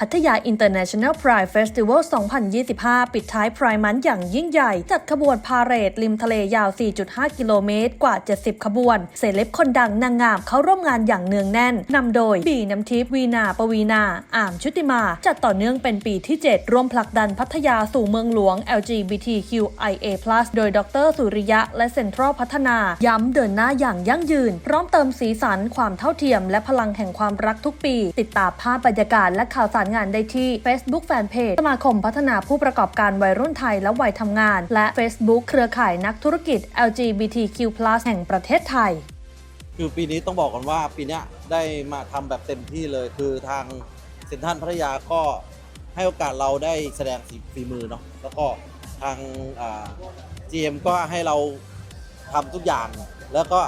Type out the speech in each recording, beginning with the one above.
พัทยา International Pride Festival 2025 ปิดท้ายพรายมันอย่างยิ่งใหญ่ จัดขบวนพาเหรดริมทะเลยาว 4.5 กิโลเมตร กว่า 70 ขบวน เซเลบคนดังนางงามเข้าร่วมงานอย่างเนืองแน่น นำโดย บีน้ำทิพย์วีนา ปวีนา อ่ามชุติมา จัดต่อเนื่องเป็นปีที่ 7 ร่วมผลักดันพัทยาสู่เมืองหลวง LGBTQIA+ โดยดร สุริยะ และเซ็นทรัลพัฒนา ย้ำเดินหน้าอย่างยั่งยืน พร้อมเติมสีสันความเท่าเทียม และพลังแห่งความรักทุกปี ติดตามภาพบรรยากาศและข่าวสารงานได้ที่ Facebook Fanpage สมาคมพัฒนาผู้ประกอบการวัยรุ่นไทยและวัยทำงาน และ Facebook เครือข่ายนักธุรกิจ LGBTQ+ แห่งประเทศไทย คือปีนี้ต้องบอกกันว่าปีนี้ได้มาทำแบบเต็มที่เลยคือทางเซ็นทรัลพัทยาก็ให้โอกาสเราได้แสดงฝีมือเนาะแล้วก็ทางอ่า GM ก็ให้เราทำทุกอย่าง แล้วก็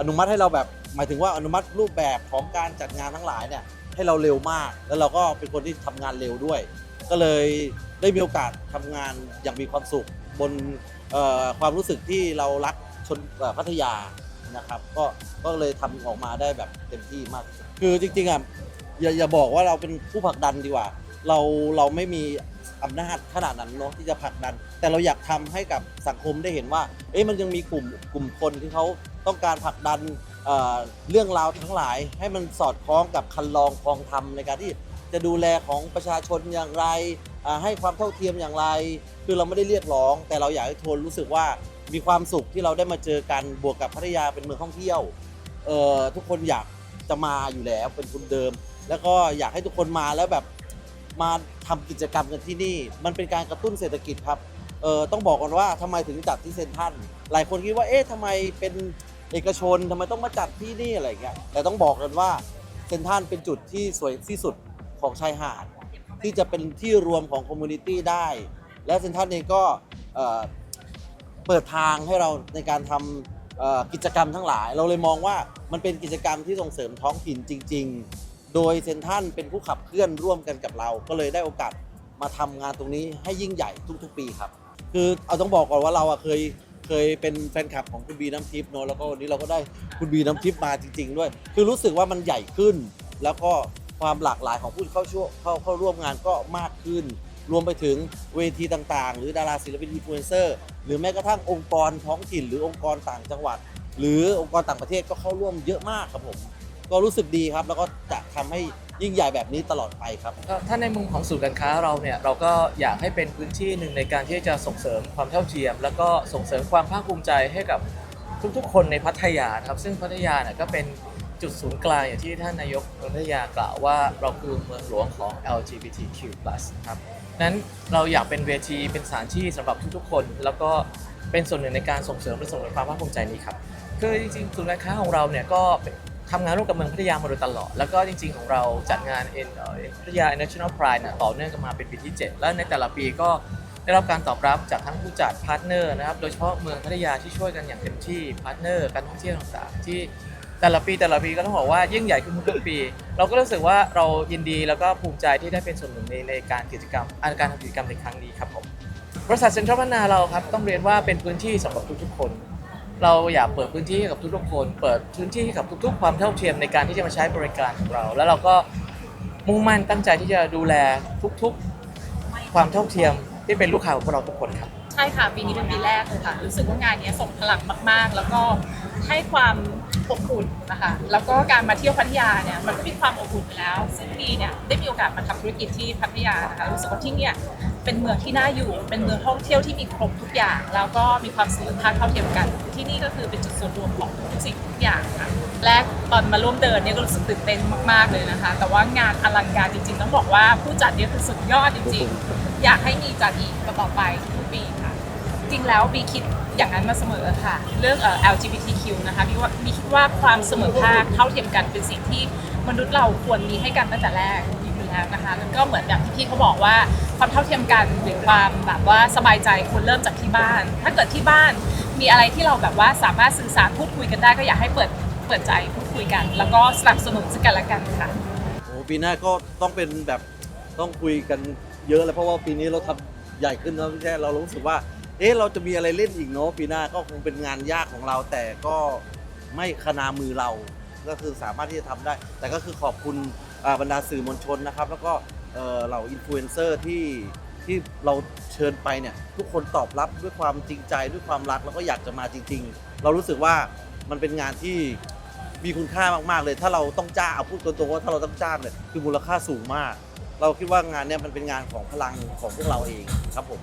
อนุมัติให้เราแบบหมายถึงว่าอนุมัติรูปแบบของการจัดงานทั้งหลายเนี่ย ให้เราเร็วมาก แล้วเราก็เป็นคนที่ทำงานเร็วด้วย ก็เลยได้มีโอกาสทำงานอย่างมีความสุข บนความรู้สึกที่เรารักชนพัทยานะครับ ก็ก็เลยทำออกมาได้แบบเต็มที่มาก คือจริงๆอะอย่าอย่าบอกว่าเราเป็นผู้ผลักดันดีกว่า เราเราไม่มีอำนาจขนาดนั้นเนาะที่จะผลักดัน แต่เราอยากทำให้กับสังคมได้เห็นว่า เอ๊ะมันยังมีกลุ่มกลุ่มคนที่เขาต้องการผลักดัน เอ่อเรื่องราวทั้งหลายให้มันสอดคล้องกับคันลองคลองธรรมในการที่จะดูแลของประชาชนอย่างไรอ่าให้ความเท่าเทียมอย่างไร คือเราไม่ได้เรียกร้อง แต่เราอยากให้ทนรู้สึกว่ามีความสุขที่เราได้มาเจอกันบวกกับพัทยาเป็นเมืองท่องเที่ยวเอ่อทุกคนอยากจะมาอยู่แล้วเป็นทุนเดิม แล้วก็อยากให้ทุกคนมาแล้วแบบมาทำกิจกรรมกันที่นี่ มันเป็นการกระตุ้นเศรษฐกิจครับ เออต้องบอกก่อนว่าทำไมถึงจัดที่เซนทรันหลายคนคิดว่าเอ๊ะทำไมเป็น เอกชนทำไมต้องมาจัดที่นี่อะไรเงี้ยแต่ต้องบอกกันว่าเซนทันเป็นจุดที่สวยที่สุดของชายหาด ที่จะเป็นที่รวมของคอมมูนิตี้ได้ และเซนทันเองก็เอ่อเปิดทางให้เราในการทำกิจกรรมทั้งหลาย เราเลยมองว่ามันเป็นกิจกรรมที่ส่งเสริมท้องถิ่นจริง ๆ โดยเซนทันเป็นผู้ขับเคลื่อนร่วมกันกับเรา ก็เลยได้โอกาสมาทำงานตรงนี้ให้ยิ่งใหญ่ทุกๆ ปีครับ คือเอาต้องบอกก่อนว่าเราเคย เคยเป็นแฟนคลับของคุณบีน้ำทิพย์เนอะแล้วก็วันนี้เราก็ได้คุณบีน้ำทิพย์มาจริง ๆ ด้วย คือรู้สึกว่ามันใหญ่ขึ้น แล้วก็ความหลากหลายของผู้เข้าช่วเข้าเข้าร่วมงานก็มากขึ้น รวมไปถึงเวทีต่างๆ หรือดาราศิลปินอินฟลูเอนเซอร์หรือแม้กระทั่งองค์กรท้องถิ่น หรือองค์กรต่างจังหวัด หรือองค์กรต่างประเทศก็เข้าร่วมเยอะมากครับผม ก็รู้สึกดีครับ แล้วก็จะทำให้ ยิ่งใหญ่แบบนี้ตลอดไปครับก็ถ้าในมุมของศูนย์การค้าเราเนี่ยเราก็อยากให้เป็นพื้นที่หนึ่งในการที่จะส่งเสริมความเท่าเทียม แล้วก็ส่งเสริมความภาคภูมิใจให้กับทุกๆ คนในพัทยาครับซึ่งพัทยาเนี่ยก็เป็นจุดศูนย์กลางอย่างที่ท่านนายกพัทยากล่าวว่าเราคือเมืองหลวงของ LGBTQ+ ครับนั้นเราอยากเป็นเวทีเป็นสถานที่สำหรับทุกๆ คน แล้วก็เป็นส่วนหนึ่งในการส่งเสริมและส่งเสริมความภาคภูมิใจนี้ครับคือจริงๆศูนย์การค้าของเราเนี่ยก็ ทำงานร่วมกับเมืองพัทยามาโดยตลอด แล้วก็จริง ๆ ของเราจัดงานเอ่อพัทยา National Pride เนี่ยต่อเนื่องกันมาเป็นปีที่ 7 และในแต่ละปีก็ได้รับการตอบรับจากทั้งผู้จัดพาร์ทเนอร์นะครับ โดยเฉพาะเมืองพัทยาที่ช่วยกันอย่างเต็มที่พาร์ทเนอร์การท่องเที่ยวต่างๆ ที่แต่ละปีแต่ละปีก็ต้องบอกว่ายิ่งใหญ่ขึ้นทุกๆปี เราก็รู้สึกว่าเรายินดีแล้วก็ภูมิใจที่ได้เป็นส่วนหนึ่งในในการกิจกรรมอ่าการทำกิจกรรมในครั้งนี้ครับผมบริษัทเซ็นทรัลพัฒนาเราครับต้องเรียนว่าเป็นพื้นที่สำหรับทุกๆคน เราอยากเปิดพื้นที่ให้กับทุกๆคน เปิดพื้นที่ให้กับทุก ๆ ความเท่าเทียมในการที่จะมาใช้บริการของเรา แล้วเราก็มุ่งมั่นตั้งใจที่จะดูแลทุกๆ ความเท่าเทียมที่เป็นลูกค้าของพวกเราทุกคนครับ ใช่ค่ะปีนี้เป็นปีแรกเลยค่ะ รู้สึกว่างานนี้ส่งพลังมาก ๆ แล้วก็ให้ความอบอุ่นนะคะแล้วก็การมาเที่ยวพัทยาเนี่ยมันก็มีความอบอุ่นอยู่แล้วซึ่งปีเนี่ยได้มีโอกาสมาทำธุรกิจที่พัทยานะคะรู้สึกว่าที่เนี่ย เป็นเมืองที่น่าอยู่ เป็นเมืองท่องเที่ยวที่มีครบทุกอย่าง แล้วก็มีความเสมอภาคเท่าเทียมกัน ที่นี่ก็คือเป็นจุดส่วนรวมของทุกสิ่งทุกอย่างค่ะ แรกตอนมาร่วมเดินเนี่ยก็รู้สึกตื่นเต้นมากๆเลยนะคะ แต่ว่างานอลังการจริง ๆ ต้องบอกว่าผู้จัดเนี่ยคือสุดยอดจริง ๆ อยากให้มีจัดอีกต่อไปทุกปีค่ะ จริงแล้วบีคิดอย่างนั้นมาเสมอค่ะ เรื่องเอ่อ LGBTQ นะคะบีว่าบีคิดว่าความเสมอภาคเท่าเทียมกันเป็นสิ่งที่มนุษย์เราควรมีให้กันตั้งแต่แรกอยู่ แล้วนะคะแล้วก็เหมือนอย่างที่พี่เขาบอกว่าความเท่าเทียมกันหรือความแบบว่าสบายใจควรเริ่มจากที่บ้าน ถ้าเกิดที่บ้านมีอะไรที่เราแบบว่าสามารถสื่อสารพูดคุยกันได้ก็อยากให้เปิดเปิดใจพูดคุยกัน แล้วก็สนับสนุนซึ่งกันและกันค่ะ โอ้ปีหน้าก็ต้องเป็นแบบต้องคุยกันเยอะแล้วเพราะว่าปีนี้เราทำใหญ่ขึ้นแล้วพี่แค่เรารู้สึกว่า เอ๊ะเราจะมีอะไรเล่นอีกเนาะปีหน้าก็คงเป็นงานยากของเรา แต่ก็ไม่ขนามือเรา ก็คือสามารถที่จะทำได้ แต่ก็คือขอบคุณ บรรดาสื่อมวลชนนะครับ แล้วก็เหล่าอินฟลูเอนเซอร์ที่ที่เราเชิญไปเนี่ยทุกคนตอบรับด้วยความจริงใจด้วยความรักแล้วก็อยากจะมาจริง ๆ เรารู้สึกว่ามันเป็นงานที่มีคุณค่ามากๆเลย ถ้าเราต้องจ้างเอาพูดตรงๆว่าถ้าเราต้องจ้างเนี่ยคือมูลค่าสูงมาก เราคิดว่างานเนี้ยมันเป็นงานของพลังของพวกเราเองครับผม